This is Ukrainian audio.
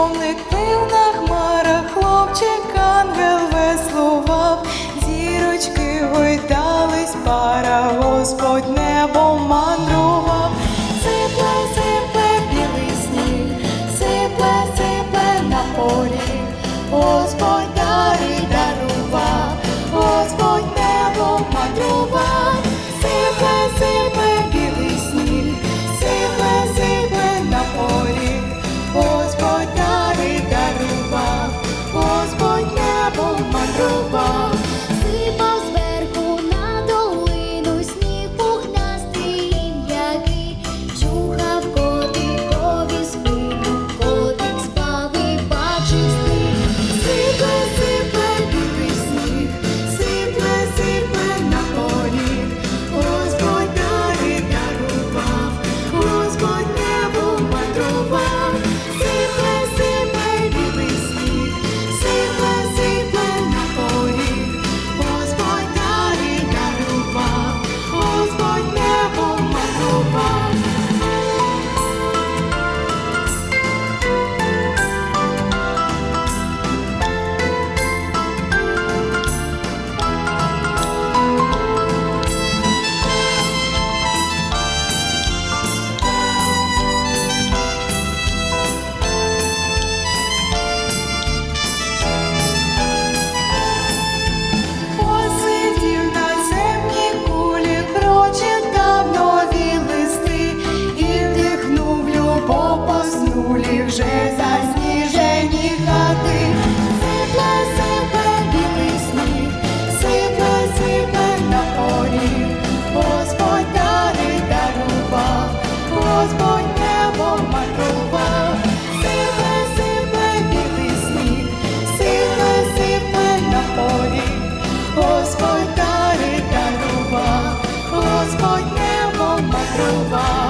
човник пив на хмарах, хлопчик ангел веслував, зірочки гойдались, пара, Господь небо мандрував. Господь дари дарува, Господь небо матрува.